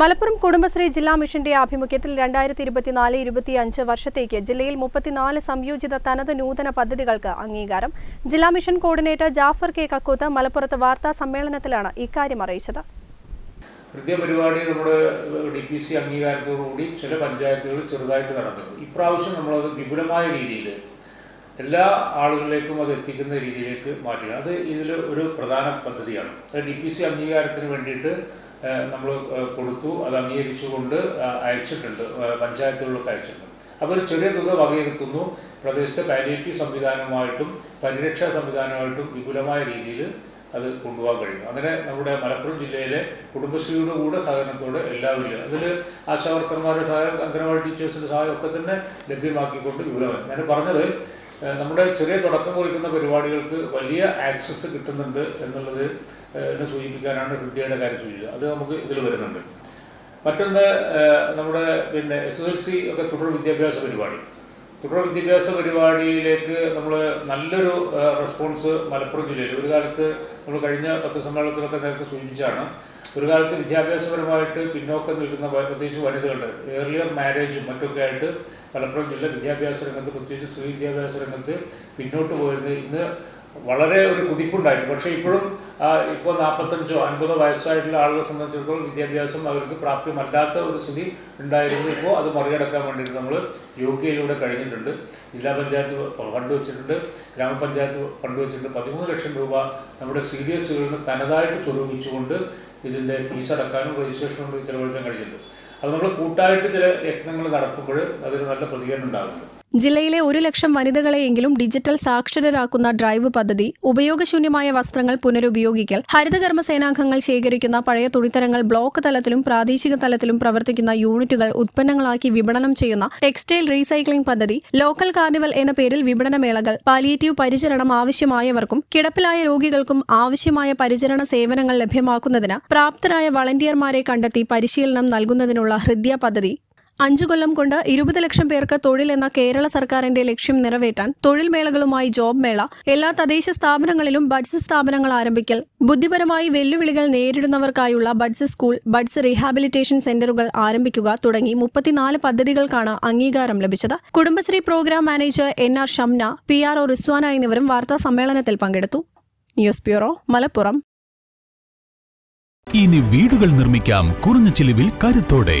Malappuram Kudumbashree ജില്ലാ മിഷന്റെ ആഭിമുഖ്യത്തിൽ രണ്ടായിരത്തി ഇരുപത്തിനാല് ഇരുപത്തിയഞ്ച് വർഷത്തേക്ക് ജില്ലയിൽ മുപ്പത്തിനാല് സംയോജിത തനത് നൂതന പദ്ധതികൾക്ക് അംഗീകാരം. ജില്ലാ mission coordinator Jafar K. Kakkooth മലപ്പുറത്ത് വാർത്താ സമ്മേളനത്തിലാണ് ഇക്കാര്യം അറിയിച്ചത്. ഹൃദയ പരിപാടി നമ്മുടെ ഡി പി സി അംഗീകാരത്തോടുകൂടി ചില പഞ്ചായത്തുകൾ ചെറുതായിട്ട് നടക്കുന്നു. ഇപ്രാവശ്യം നമ്മളത് വിപുലമായ രീതിയിൽ എല്ലാ ആളുകളിലേക്കും അത് എത്തിക്കുന്ന രീതിയിലേക്ക് മാറ്റുക അത് ഇതിൽ ഒരു പ്രധാന പദ്ധതിയാണ്. അത് ഡി പി സി അംഗീകാരത്തിന് വേണ്ടിയിട്ട് നമ്മൾ കൊടുത്തു അത് അംഗീകരിച്ചുകൊണ്ട് അയച്ചിട്ടുണ്ട് പഞ്ചായത്തുകളിലൊക്കെ അയച്ചിട്ടുണ്ട്. അപ്പോൾ ഒരു ചെറിയ തുക വകയിരുത്തുന്നു. പ്രദേശത്തെ പാലിയേറ്റീവ് സംവിധാനമായിട്ടും പരിരക്ഷാ സംവിധാനമായിട്ടും വിപുലമായ രീതിയിൽ അത് കൊണ്ടുപോകാൻ കഴിയും. അങ്ങനെ നമ്മുടെ മലപ്പുറം ജില്ലയിലെ കുടുംബശ്രീയുടെ കൂടെ സഹകരണത്തോടെ എല്ലാവരും അതിൽ ആശാവർക്കർമാരുടെ സഹായം അംഗനവാടി ടീച്ചേഴ്സിന്റെ സഹായം ഒക്കെ തന്നെ ലഭ്യമാക്കിക്കൊണ്ട് വിപുലമായി ഞാൻ പറഞ്ഞത് നമ്മുടെ ചെറിയ തുടക്കം കുറിക്കുന്ന പരിപാടികൾക്ക് വലിയ ആക്സസ് കിട്ടുന്നുണ്ട് എന്നുള്ളത് എന്നെ സൂചിപ്പിക്കാനാണ് ഹൃദയയുടെ കാര്യം സൂചിച്ചത് അത് നമുക്ക് ഇതിൽ വരുന്നുണ്ട്. മറ്റൊന്ന് നമ്മുടെ പിന്നെ എസ് എസ് എൽ സി ഒക്കെ തുടർ വിദ്യാഭ്യാസ പരിപാടി. തുടർ വിദ്യാഭ്യാസ പരിപാടിയിലേക്ക് നമ്മൾ നല്ലൊരു റെസ്പോൺസ് മലപ്പുറം ജില്ലയിൽ. ഒരു കാലത്ത് നമ്മൾ കഴിഞ്ഞ പത്രസമ്മേളനത്തിലൊക്കെ നേരത്തെ സൂചിപ്പിച്ചാണ് ഒരു കാലത്ത് വിദ്യാഭ്യാസപരമായിട്ട് പിന്നോക്കം നിൽക്കുന്ന പ്രത്യേകിച്ച് വനിതകളുടെ ഏർലിയർ മാരേജും മറ്റൊക്കെ ആയിട്ട് മലപ്പുറം ജില്ല വിദ്യാഭ്യാസ രംഗത്ത് പ്രത്യേകിച്ച് സ്ത്രീ വിദ്യാഭ്യാസ രംഗത്ത് പിന്നോട്ട് പോയിരുന്നത്. ഇന്ന് വളരെ ഒരു കുതിപ്പുണ്ടായിരുന്നു. പക്ഷേ ഇപ്പോഴും ഇപ്പോൾ നാൽപ്പത്തഞ്ചോ അൻപതോ വയസ്സായിട്ടുള്ള ആളുകളെ സംബന്ധിച്ചിടത്തോളം വിദ്യാഭ്യാസം അവർക്ക് പ്രാപ്യമല്ലാത്ത ഒരു സ്ഥിതി ഉണ്ടായിരുന്നു. ഇപ്പോൾ അത് മറികടക്കാൻ വേണ്ടിയിട്ട് നമ്മൾ യോഗയിലൂടെ കഴിഞ്ഞിട്ടുണ്ട്. ജില്ലാ പഞ്ചായത്ത് ഫണ്ട് വെച്ചിട്ടുണ്ട്. ഗ്രാമപഞ്ചായത്ത് ഫണ്ട് വെച്ചിട്ടുണ്ട്. പതിമൂന്ന് ലക്ഷം രൂപ നമ്മുടെ സി ഡി എസുകളിൽ നിന്ന് തനതായിട്ട് സ്വരൂപിച്ചുകൊണ്ട് ഇതിന്റെ ഫീസ് അടക്കാനും രജിസ്ട്രേഷനും ചിലവഴിക്കാൻ കഴിഞ്ഞിട്ടുണ്ട്. അത് നമ്മൾ കൂട്ടായിട്ട് ചില യത്നങ്ങൾ നടത്തുമ്പോൾ അതിന് നല്ല പ്രതികരണം ഉണ്ടാകുന്നുണ്ട്. ജില്ലയിലെ ഒരു ലക്ഷം വനിതകളെയെങ്കിലും ഡിജിറ്റൽ സാക്ഷരരാക്കുന്ന ഡ്രൈവ് പദ്ധതി ഉപയോഗശൂന്യമായ വസ്ത്രങ്ങൾ പുനരുപയോഗിക്കൽ ഹരിതകർമ്മ സേനാംഗങ്ങൾ ശേഖരിക്കുന്ന പഴയ തുണിത്തരങ്ങൾ ബ്ലോക്ക് തലത്തിലും പ്രാദേശിക തലത്തിലും പ്രവർത്തിക്കുന്ന യൂണിറ്റുകൾ ഉത്പന്നങ്ങളാക്കി വിപണനം ചെയ്യുന്ന ടെക്സ്റ്റൈൽ റീസൈക്ലിംഗ് പദ്ധതി ലോക്കൽ കാർണിവൽ എന്ന പേരിൽ വിപണനമേളകൾ പാലിയേറ്റീവ് പരിചരണം ആവശ്യമായവർക്കും കിടപ്പിലായ രോഗികൾക്കും ആവശ്യമായ പരിചരണ സേവനങ്ങൾ ലഭ്യമാക്കുന്നതിന് പ്രാപ്തരായ വളണ്ടിയർമാരെ കണ്ടെത്തി പരിശീലനം നൽകുന്നതിനുള്ള ഹൃദ്യ പദ്ധതി അഞ്ചു കൊല്ലം കൊണ്ട് ഇരുപത് ലക്ഷം പേർക്ക് തൊഴിൽ എന്ന കേരള സർക്കാരിന്റെ ലക്ഷ്യം നിറവേറ്റാൻ തൊഴിൽ മേളകളുമായി ജോബ് മേള എല്ലാ തദ്ദേശ സ്ഥാപനങ്ങളിലും ബഡ്സ് സ്ഥാപനങ്ങൾ ആരംഭിക്കൽ ബുദ്ധിപരമായി വെല്ലുവിളികൾ നേരിടുന്നവർക്കായുള്ള ബഡ്സ് സ്കൂൾ ബഡ്സ് റീഹാബിലിറ്റേഷൻ സെന്ററുകൾ ആരംഭിക്കുക തുടങ്ങി മുപ്പത്തിനാല് പദ്ധതികൾക്കാണ് അംഗീകാരം ലഭിച്ചത്. Kudumbashree programme manager N R Shamna P R O Rizwana എന്നിവരും വാർത്താ സമ്മേളനത്തിൽ പങ്കെടുത്തു. News bureau Malappuram. ഇനി വീടുകൾ നിർമ്മിക്കാം. കുറഞ്ഞ ചിലവിൽ കരുത്തോടെ.